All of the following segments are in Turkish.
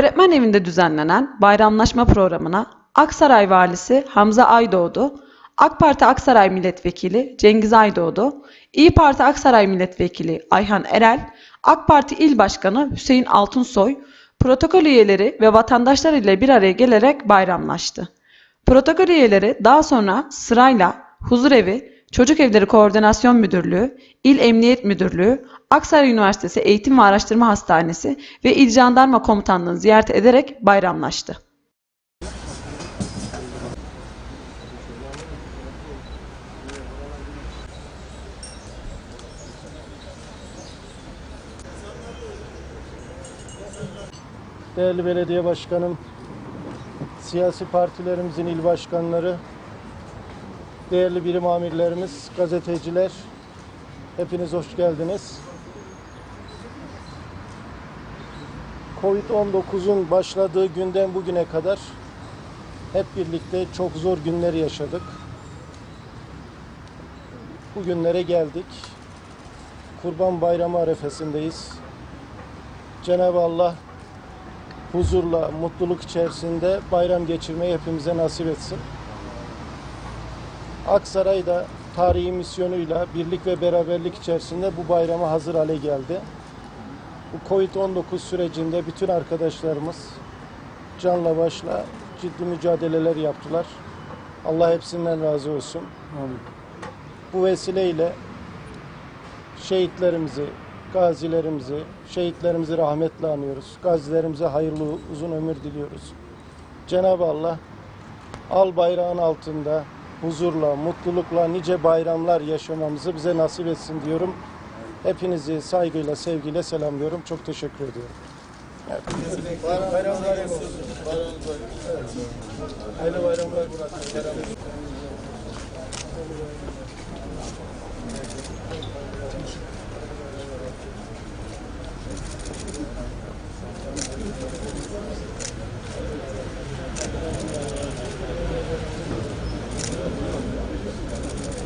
Öğretmen evinde düzenlenen bayramlaşma programına Aksaray Valisi Hamza Aydoğdu, AK Parti Aksaray Milletvekili Cengiz Aydoğdu, İyi Parti Aksaray Milletvekili Ayhan Erel, AK Parti İl Başkanı Hüseyin Altunsoy, protokol üyeleri ve vatandaşlar ile bir araya gelerek bayramlaştı. Protokol üyeleri daha sonra sırayla Huzurevi, Çocuk Evleri Koordinasyon Müdürlüğü, İl Emniyet Müdürlüğü, Aksaray Üniversitesi Eğitim ve Araştırma Hastanesi ve İl Jandarma Komutanlığı'nı ziyaret ederek bayramlaştı. Değerli belediye başkanım, siyasi partilerimizin il başkanları, değerli birim amirlerimiz, gazeteciler, hepiniz hoş geldiniz. Covid-19'un başladığı günden bugüne kadar hep birlikte çok zor günler yaşadık. Bugünlere geldik. Kurban Bayramı arefesindeyiz. Cenab-ı Allah huzurla, mutluluk içerisinde bayram geçirmeyi hepimize nasip etsin. Aksaray da tarihi misyonuyla birlik ve beraberlik içerisinde bu bayrama hazır hale geldi. Bu Covid-19 sürecinde bütün arkadaşlarımız canla başla ciddi mücadeleler yaptılar. Allah hepsinden razı olsun. Bu vesileyle şehitlerimizi, gazilerimizi, şehitlerimizi rahmetle anıyoruz. Gazilerimize hayırlı uzun ömür diliyoruz. Cenab-ı Allah al bayrağın altında huzurla, mutlulukla nice bayramlar yaşamamızı bize nasip etsin diyorum. Hepinizi saygıyla, sevgiyle selamlıyorum. Çok teşekkür ediyorum. Evet. Bayramlar olsun.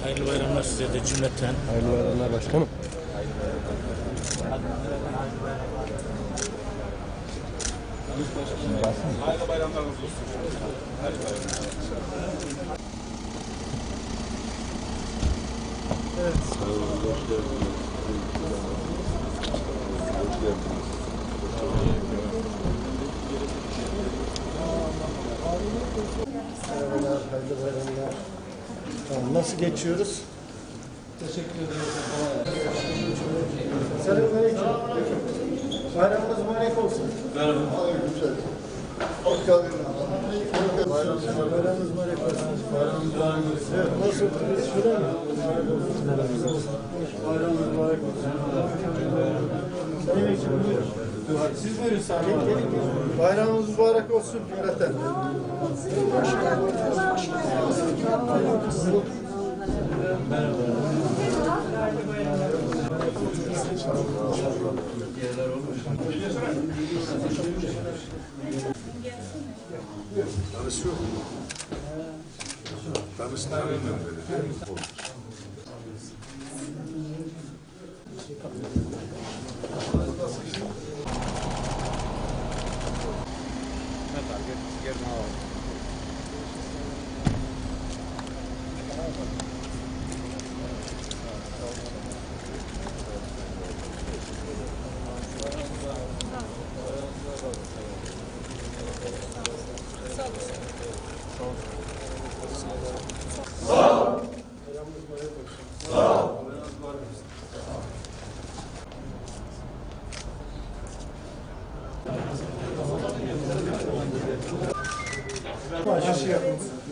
Hayırlı bayramlar size de cümleten. Hayırlı bayramlar başkanım. Merhabalar, hayırlı bayramlar. Tamam, nasıl geçiyoruz? Teşekkür ederim. Selamünaleyküm. Bayramınız mübarek olsun. Hoş geldin. Bayramınız mübarek olsun. Bayramınız mübarek olsun. Evet, nasıl? Şuraya mı? Bayramınız mübarek olsun. Buyurun. Siz buyurun Sami. Gelin, gelin, gelin. Bayramınız mübarek olsun cümleten. Tanışıyor mu? Tanıştırayım mı? Aşı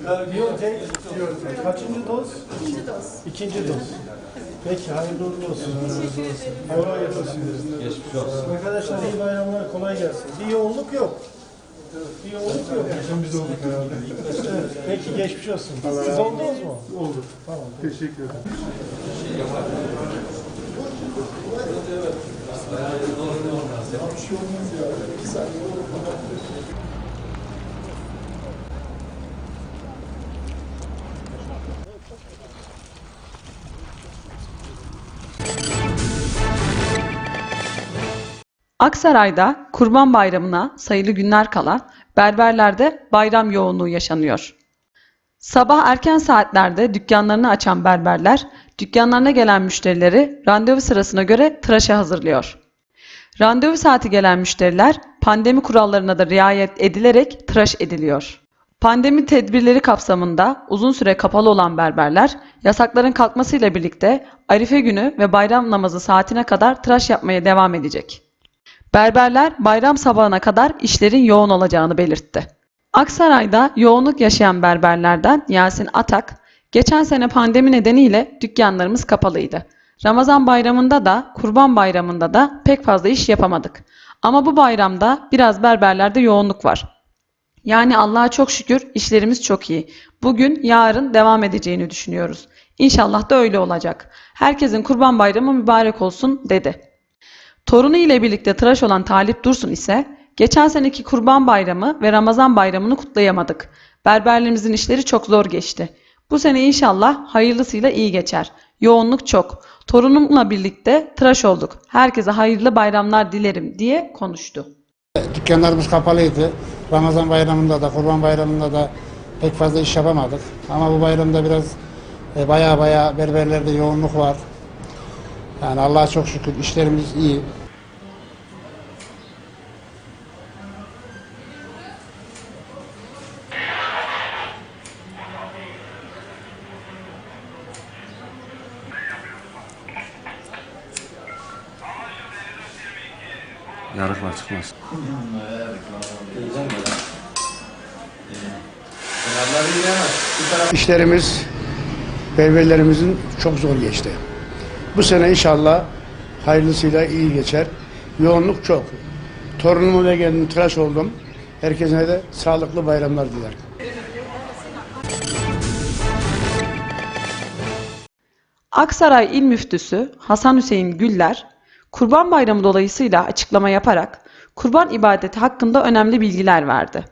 Biyotek, Biyotek. Kaçıncı doz? İkinci doz. İkinci doz. Peki, hayırlı uğurlu olsun. Teşekkür ederim. Kolay gelsin. Geçmiş olsun. Arkadaşlar iyi bayramlar, kolay gelsin. Bir yoğunluk yok. Bir yoğunluk yok. Geçen biz olduk herhalde. Peki, geçmiş olsun. Siz oldunuz mu? Olduk. Tamam. Teşekkür ederim. Bir şey olmaz ya. Bir saniye. Aksaray'da Kurban Bayramı'na sayılı günler kala berberlerde bayram yoğunluğu yaşanıyor. Sabah erken saatlerde dükkanlarını açan berberler, dükkanlarına gelen müşterileri randevu sırasına göre tıraşa hazırlıyor. Randevu saati gelen müşteriler pandemi kurallarına da riayet edilerek tıraş ediliyor. Pandemi tedbirleri kapsamında uzun süre kapalı olan berberler, yasakların kalkmasıyla birlikte Arife günü ve bayram namazı saatine kadar tıraş yapmaya devam edecek. Berberler bayram sabahına kadar işlerin yoğun olacağını belirtti. Aksaray'da yoğunluk yaşayan berberlerden Yasin Atak, geçen sene pandemi nedeniyle dükkanlarımız kapalıydı. Ramazan bayramında da, kurban bayramında da pek fazla iş yapamadık. Ama bu bayramda biraz berberlerde yoğunluk var. Yani Allah'a çok şükür işlerimiz çok iyi. Bugün, yarın devam edeceğini düşünüyoruz. İnşallah da öyle olacak. Herkesin kurban bayramı mübarek olsun dedi. Torunu ile birlikte tıraş olan Talip Dursun ise geçen seneki Kurban Bayramı ve Ramazan Bayramı'nı kutlayamadık. Berberlerimizin işleri çok zor geçti. Bu sene inşallah hayırlısıyla iyi geçer. Yoğunluk çok. Torunumla birlikte tıraş olduk. Herkese hayırlı bayramlar dilerim diye konuştu. Dükkanlarımız kapalıydı. Ramazan bayramında da, Kurban bayramında da pek fazla iş yapamadık. Ama bu bayramda biraz e, baya baya berberlerde yoğunluk var. Yani Allah'a çok şükür işlerimiz iyi. Yarıklar çıkmaz. İşlerimiz berberlerimizin çok zor geçti. Bu sene inşallah hayırlısıyla iyi geçer. Yoğunluk çok. Torunumu ve geldim tıraş oldum. Herkese de sağlıklı bayramlar dilerim. Aksaray İl Müftüsü Hasan Hüseyin Güller, Kurban Bayramı dolayısıyla açıklama yaparak kurban ibadeti hakkında önemli bilgiler verdi.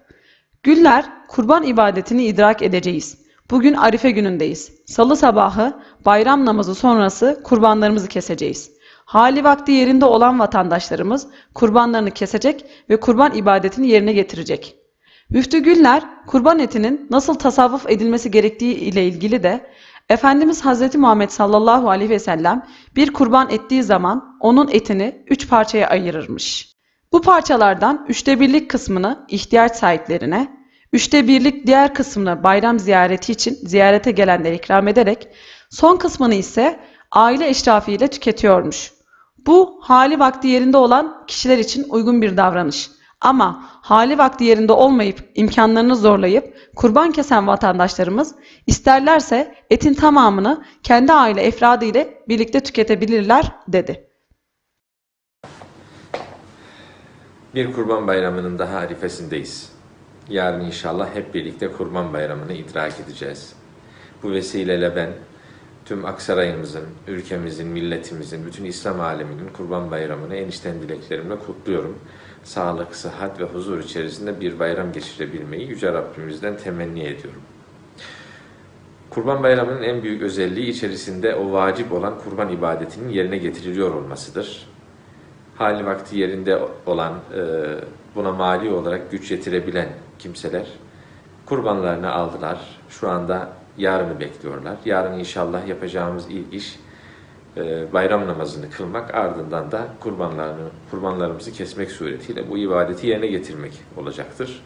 Güller, kurban ibadetini idrak edeceğiz. Bugün Arife günündeyiz. Salı sabahı bayram namazı sonrası kurbanlarımızı keseceğiz. Hali vakti yerinde olan vatandaşlarımız kurbanlarını kesecek ve kurban ibadetini yerine getirecek. Müftü Güller, kurban etinin nasıl tasavvuf edilmesi gerektiği ile ilgili de Efendimiz Hazreti Muhammed sallallahu aleyhi ve sellem bir kurban ettiği zaman onun etini üç parçaya ayırırmış. Bu parçalardan üçte birlik kısmını ihtiyaç sahiplerine, üçte birlik diğer kısmını bayram ziyareti için ziyarete gelenlere ikram ederek, son kısmını ise aile eşrafı ile tüketiyormuş. Bu hali vakti yerinde olan kişiler için uygun bir davranış. Ama hali vakti yerinde olmayıp imkanlarını zorlayıp kurban kesen vatandaşlarımız isterlerse etin tamamını kendi aile efradı ile birlikte tüketebilirler dedi. Bir kurban bayramının daha arifesindeyiz. Yarın inşallah hep birlikte kurban bayramını idrak edeceğiz. Bu vesileyle ben tüm Aksaray'ımızın, ülkemizin, milletimizin, bütün İslam aleminin kurban bayramını en içten dileklerimle kutluyorum. Sağlık, sıhhat ve huzur içerisinde bir bayram geçirebilmeyi Yüce Rabbimizden temenni ediyorum. Kurban Bayramı'nın en büyük özelliği içerisinde o vacip olan kurban ibadetinin yerine getiriliyor olmasıdır. Hali vakti yerinde olan, e, buna mali olarak güç yetirebilen kimseler kurbanlarını aldılar. Şu anda yarını bekliyorlar. Yarın inşallah yapacağımız ilk iş e, bayram namazını kılmak, ardından da kurbanlarını, kurbanlarımızı kesmek suretiyle bu ibadeti yerine getirmek olacaktır.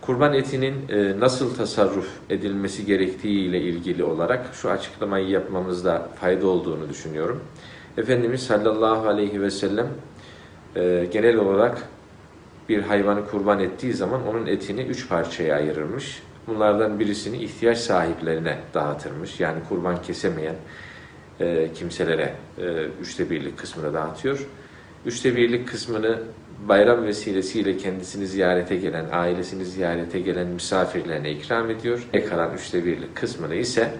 Kurban etinin e, nasıl tasarruf edilmesi gerektiği ile ilgili olarak şu açıklamayı yapmamızda fayda olduğunu düşünüyorum. Efendimiz sallallahu aleyhi ve sellem e, genel olarak bir hayvanı kurban ettiği zaman onun etini üç parçaya ayırırmış. Bunlardan birisini ihtiyaç sahiplerine dağıtırmış. Yani kurban kesemeyen e, kimselere e, üçte birlik kısmını dağıtıyor. Üçte birlik kısmını bayram vesilesiyle kendisini ziyarete gelen, ailesini ziyarete gelen misafirlerine ikram ediyor. E kalan üçte birlik kısmını ise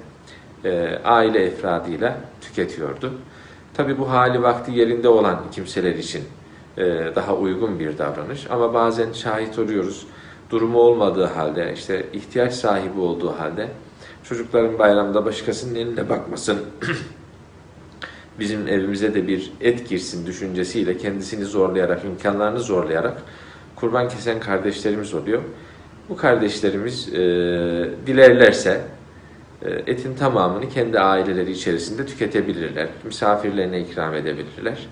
e, aile efradıyla tüketiyordu. Tabi bu hali vakti yerinde olan kimseler için e, daha uygun bir davranış. Ama bazen şahit oluyoruz. Durumu olmadığı halde, işte ihtiyaç sahibi olduğu halde çocukların bayramda başkasının eline bakmasın bizim evimize de bir et girsin düşüncesiyle kendisini zorlayarak, imkanlarını zorlayarak kurban kesen kardeşlerimiz oluyor. Bu kardeşlerimiz e, dilerlerse etin tamamını kendi aileleri içerisinde tüketebilirler. Misafirlerine ikram edebilirler.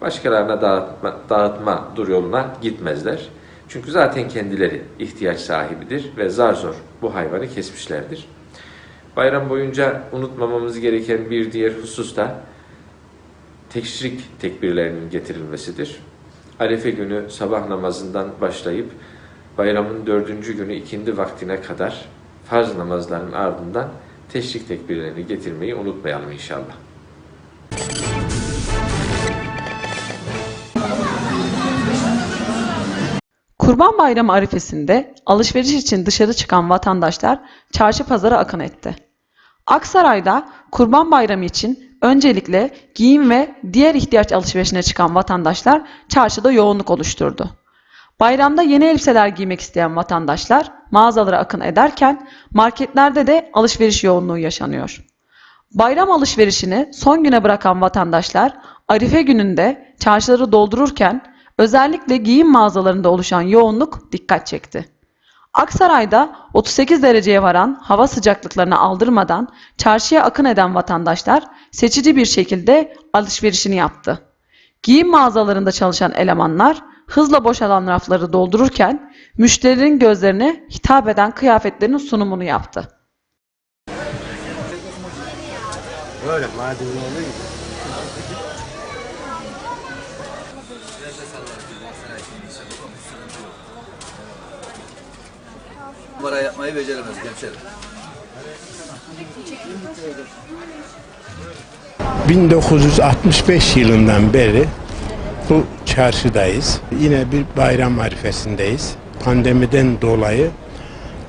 Başkalarına dağıtma, dağıtma dur yoluna gitmezler. Çünkü zaten kendileri ihtiyaç sahibidir ve zar zor bu hayvanı kesmişlerdir. Bayram boyunca unutmamamız gereken bir diğer husus da teşrik tekbirlerinin getirilmesidir. Arefe günü sabah namazından başlayıp bayramın dördüncü günü ikindi vaktine kadar farz namazların ardından teşrik tekbirlerini getirmeyi unutmayalım inşallah. Kurban Bayramı arifesinde alışveriş için dışarı çıkan vatandaşlar çarşı pazara akın etti. Aksaray'da Kurban Bayramı için öncelikle giyim ve diğer ihtiyaç alışverişine çıkan vatandaşlar çarşıda yoğunluk oluşturdu. Bayramda yeni elbiseler giymek isteyen vatandaşlar mağazalara akın ederken marketlerde de alışveriş yoğunluğu yaşanıyor. Bayram alışverişini son güne bırakan vatandaşlar Arife gününde çarşıları doldururken özellikle giyim mağazalarında oluşan yoğunluk dikkat çekti. Aksaray'da 38 dereceye varan hava sıcaklıklarını aldırmadan çarşıya akın eden vatandaşlar seçici bir şekilde alışverişini yaptı. Giyim mağazalarında çalışan elemanlar hızla boşalan rafları doldururken müşterinin gözlerine hitap eden kıyafetlerin sunumunu yaptı. numara yapmayı beceremez gençler. 1965 yılından beri bu çarşıdayız. Yine bir bayram arifesindeyiz. Pandemiden dolayı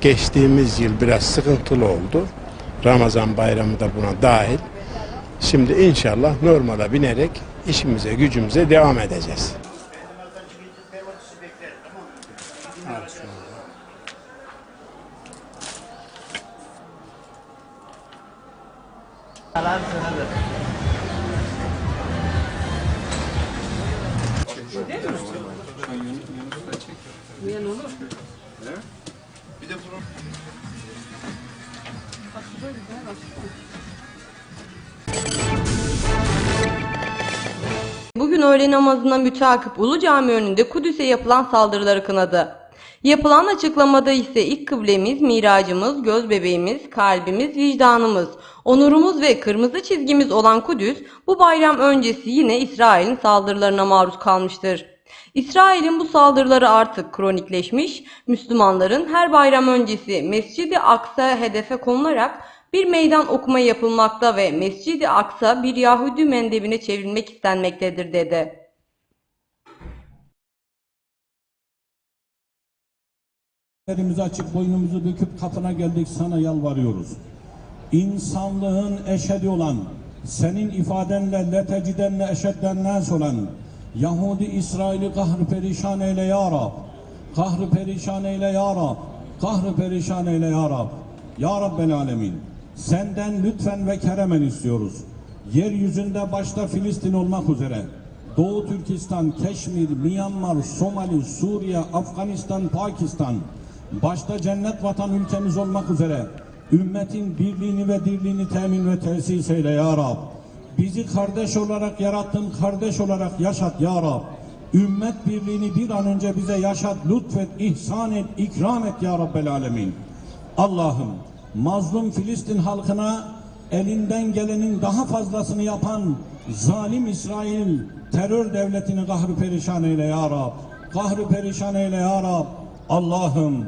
geçtiğimiz yıl biraz sıkıntılı oldu. Ramazan bayramı da buna dahil. Şimdi inşallah normala binerek işimize gücümüze devam edeceğiz. Namazına müteakip Ulu Cami önünde Kudüs'e yapılan saldırıları kınadı. Yapılan açıklamada ise ilk kıblemiz, miracımız, göz bebeğimiz, kalbimiz, vicdanımız, onurumuz ve kırmızı çizgimiz olan Kudüs bu bayram öncesi yine İsrail'in saldırılarına maruz kalmıştır. İsrail'in bu saldırıları artık kronikleşmiş, Müslümanların her bayram öncesi Mescid-i Aksa hedefe konularak bir meydan okuma yapılmakta ve Mescid-i Aksa bir Yahudi mendebine çevrilmek istenmektedir dedi. Ellerimizi açıp boynumuzu büküp kapına geldik sana yalvarıyoruz. İnsanlığın eşedi olan, senin ifadenle letecidenle eşedden nas olan Yahudi İsrail'i kahrı perişan eyle ya Rab. Kahrı perişan eyle ya Rab. Kahrı perişan eyle ya Rab. Ya Rabbel Alemin. Senden lütfen ve keremen istiyoruz. Yeryüzünde başta Filistin olmak üzere Doğu Türkistan, Keşmir, Myanmar, Somali, Suriye, Afganistan, Pakistan başta cennet vatan ülkemiz olmak üzere ümmetin birliğini ve dirliğini temin ve tesis eyle ya Rab. Bizi kardeş olarak yarattın, kardeş olarak yaşat ya Rab. Ümmet birliğini bir an önce bize yaşat, lütfet, ihsan et, ikram et ya Rabbel Alemin. Allah'ım mazlum Filistin halkına elinden gelenin daha fazlasını yapan zalim İsrail terör devletini kahrı perişan eyle ya Rab. Kahrı perişan eyle ya Rab. Allah'ım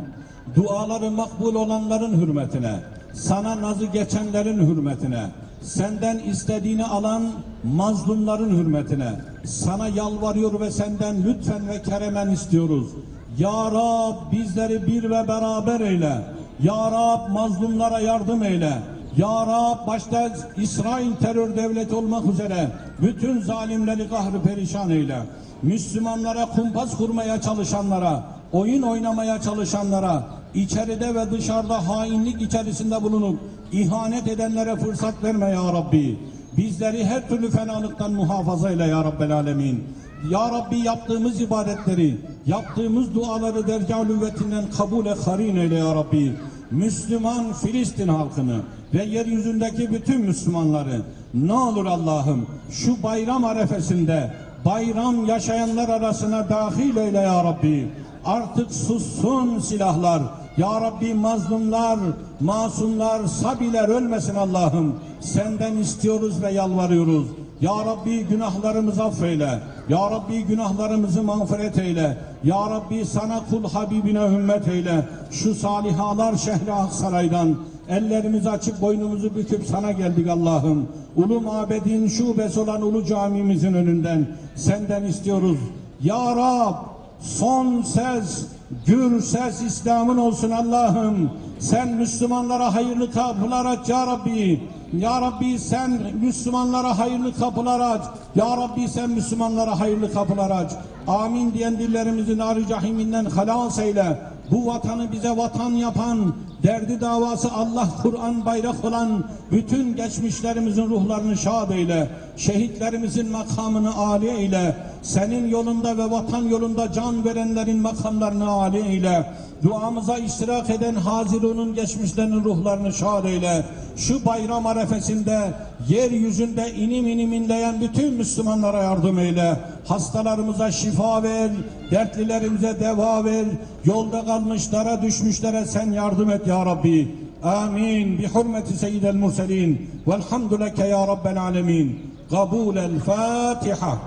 duaları makbul olanların hürmetine, sana nazı geçenlerin hürmetine, senden istediğini alan mazlumların hürmetine, sana yalvarıyor ve senden lütfen ve keremen istiyoruz. Ya Rab bizleri bir ve beraber eyle. Ya Rab mazlumlara yardım eyle. Ya Rab başta İsrail terör devleti olmak üzere bütün zalimleri kahrı perişan eyle. Müslümanlara kumpas kurmaya çalışanlara, oyun oynamaya çalışanlara, içeride ve dışarıda hainlik içerisinde bulunup ihanet edenlere fırsat verme ya Rabbi. Bizleri her türlü fenalıktan muhafaza eyle ya Rabbel Alemin. Ya Rabbi yaptığımız ibadetleri, yaptığımız duaları dergâh lüvvetinden kabul et harin eyle ya Rabbi. Müslüman Filistin halkını ve yeryüzündeki bütün Müslümanları ne olur Allah'ım şu bayram arefesinde bayram yaşayanlar arasına dahil eyle ya Rabbi. Artık sussun silahlar. Ya Rabbi mazlumlar, masumlar, sabiler ölmesin Allah'ım. Senden istiyoruz ve yalvarıyoruz. Ya Rabbi günahlarımızı affeyle. Ya Rabbi günahlarımızı mağfiret eyle. Ya Rabbi sana kul Habibine ümmet eyle. Şu salihalar şehri Aksaray'dan ellerimizi açıp boynumuzu büküp sana geldik Allah'ım. Ulu mabedin şubesi olan Ulu camimizin önünden senden istiyoruz. Ya Rab son ses, gür ses İslam'ın olsun Allah'ım. Sen Müslümanlara hayırlı kapılar aç ya Rabbi. Ya Rabbi sen Müslümanlara hayırlı kapılar aç. Ya Rabbi sen Müslümanlara hayırlı kapılar aç. Amin diyen dillerimizin arı cahiminden halas eyle. Bu vatanı bize vatan yapan, derdi davası Allah Kur'an bayrak olan bütün geçmişlerimizin ruhlarını şad eyle. Şehitlerimizin makamını âli eyle. Senin yolunda ve vatan yolunda can verenlerin makamlarını âli eyle. Duamıza iştirak eden Hazirun'un geçmişlerinin ruhlarını şad eyle. Şu bayram arefesinde yeryüzünde inim inim inleyen bütün Müslümanlara yardım eyle. Hastalarımıza şifa ver, dertlilerimize deva ver. Yolda kalmışlara, düşmüşlere sen yardım et ya Rabbi. Amin. Bi hurmeti seyyidel murselin. Velhamdü leke ya Rabbel alemin. Kabulel Fatiha.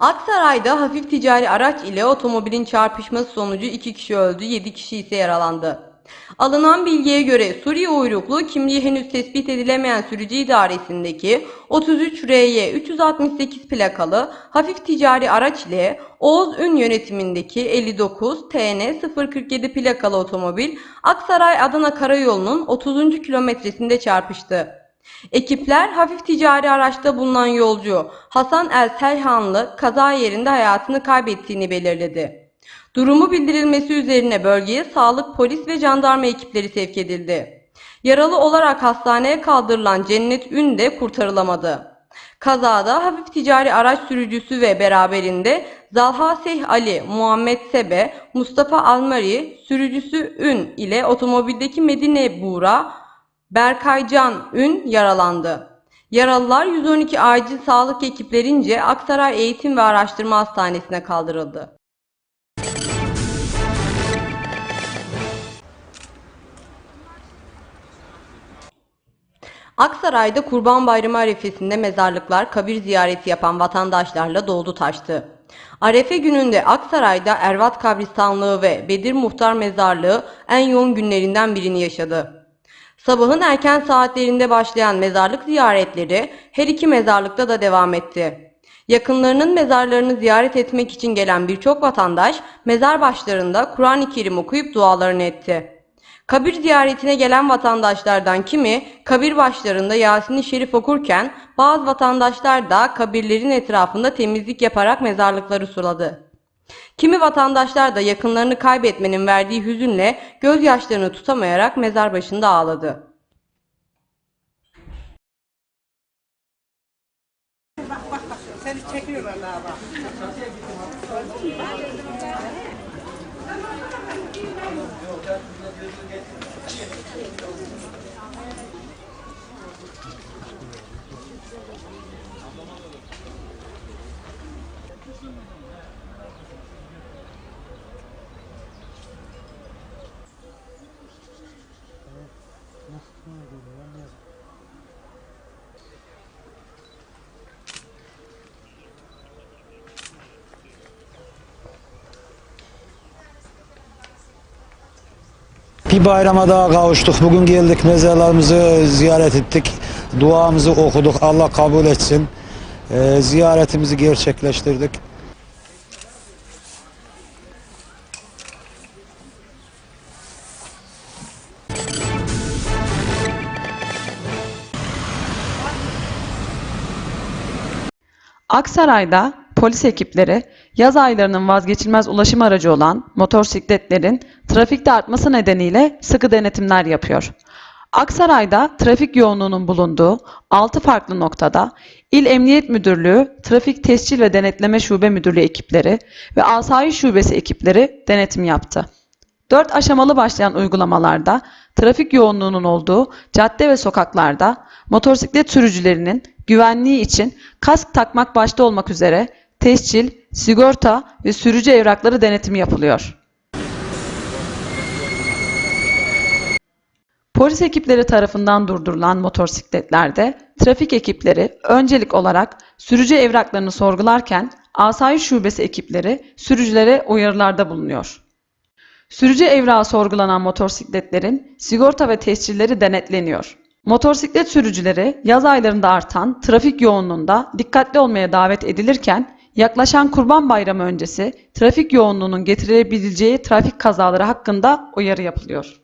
Aksaray'da hafif ticari araç ile otomobilin çarpışması sonucu 2 kişi öldü, 7 kişi ise yaralandı. Alınan bilgiye göre Suriye uyruklu kimliği henüz tespit edilemeyen sürücü idaresindeki 33 RY 368 plakalı hafif ticari araç ile Oğuz Ün yönetimindeki 59 TN 047 plakalı otomobil Aksaray Adana Karayolu'nun 30. kilometresinde çarpıştı. Ekipler hafif ticari araçta bulunan yolcu Hasan El Selhanlı kaza yerinde hayatını kaybettiğini belirledi. Durumu bildirilmesi üzerine bölgeye sağlık, polis ve jandarma ekipleri sevk edildi. Yaralı olarak hastaneye kaldırılan Cennet Ün de kurtarılamadı. Kazada hafif ticari araç sürücüsü ve beraberinde Zalha Seyh Ali, Muhammed Sebe, Mustafa Almari, sürücüsü Ün ile otomobildeki Medine Buğra, Berkaycan Ün yaralandı. Yaralılar 112 acil sağlık ekiplerince Aksaray Eğitim ve Araştırma Hastanesi'ne kaldırıldı. Aksaray'da Kurban Bayramı arefesinde mezarlıklar kabir ziyareti yapan vatandaşlarla doldu taştı. Arefe gününde Aksaray'da Ervat Kabristanlığı ve Bedir Muhtar Mezarlığı en yoğun günlerinden birini yaşadı. Sabahın erken saatlerinde başlayan mezarlık ziyaretleri her iki mezarlıkta da devam etti. Yakınlarının mezarlarını ziyaret etmek için gelen birçok vatandaş mezar başlarında Kur'an-ı Kerim okuyup dualarını etti. Kabir ziyaretine gelen vatandaşlardan kimi kabir başlarında Yasin-i Şerif okurken bazı vatandaşlar da kabirlerin etrafında temizlik yaparak mezarlıkları suladı. Kimi vatandaşlar da yakınlarını kaybetmenin verdiği hüzünle gözyaşlarını tutamayarak mezar başında ağladı. Bir bayrama daha kavuştuk. Bugün geldik mezarlarımızı ziyaret ettik. Duamızı okuduk. Allah kabul etsin. Ee, ziyaretimizi gerçekleştirdik. Aksaray'da polis ekipleri yaz aylarının vazgeçilmez ulaşım aracı olan motosikletlerin trafikte artması nedeniyle sıkı denetimler yapıyor. Aksaray'da trafik yoğunluğunun bulunduğu 6 farklı noktada İl Emniyet Müdürlüğü, Trafik Tescil ve Denetleme Şube Müdürlüğü ekipleri ve Asayiş Şubesi ekipleri denetim yaptı. 4 aşamalı başlayan uygulamalarda trafik yoğunluğunun olduğu cadde ve sokaklarda motosiklet sürücülerinin güvenliği için kask takmak başta olmak üzere tescil, sigorta ve sürücü evrakları denetimi yapılıyor. Polis ekipleri tarafından durdurulan motosikletlerde trafik ekipleri öncelik olarak sürücü evraklarını sorgularken Asayiş Şubesi ekipleri sürücülere uyarılarda bulunuyor. Sürücü evrağı sorgulanan motosikletlerin sigorta ve tescilleri denetleniyor. Motosiklet sürücüleri yaz aylarında artan trafik yoğunluğunda dikkatli olmaya davet edilirken yaklaşan Kurban Bayramı öncesi trafik yoğunluğunun getirebileceği trafik kazaları hakkında uyarı yapılıyor.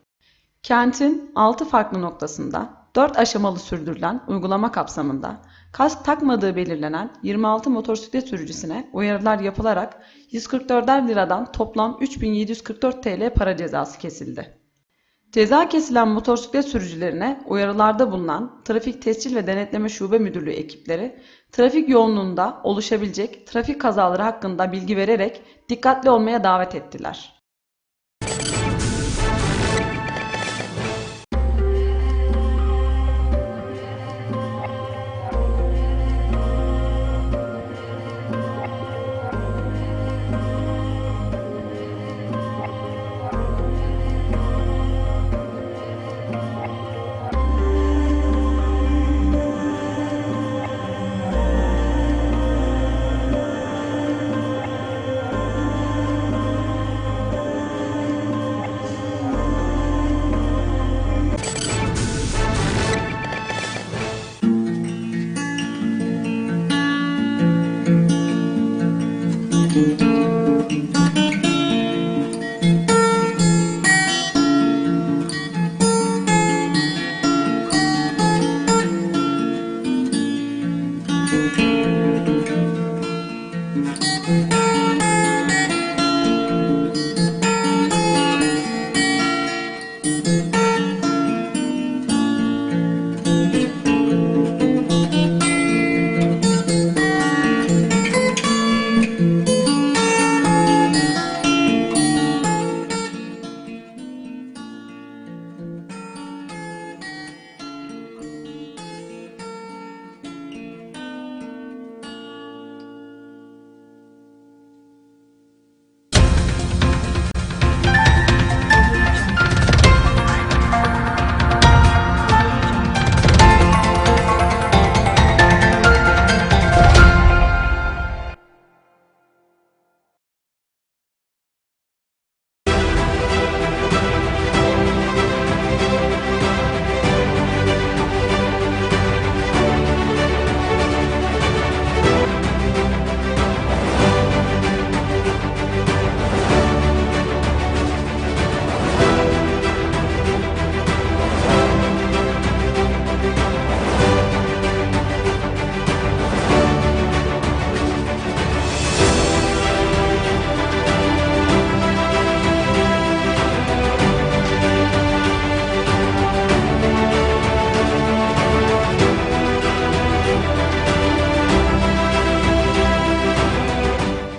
Kentin 6 farklı noktasında 4 aşamalı sürdürülen uygulama kapsamında kask takmadığı belirlenen 26 motosiklet sürücüsüne uyarılar yapılarak 144'er liradan toplam 3744 TL para cezası kesildi. Ceza kesilen motosiklet sürücülerine uyarılarda bulunan Trafik Tescil ve Denetleme Şube Müdürlüğü ekipleri trafik yoğunluğunda oluşabilecek trafik kazaları hakkında bilgi vererek dikkatli olmaya davet ettiler.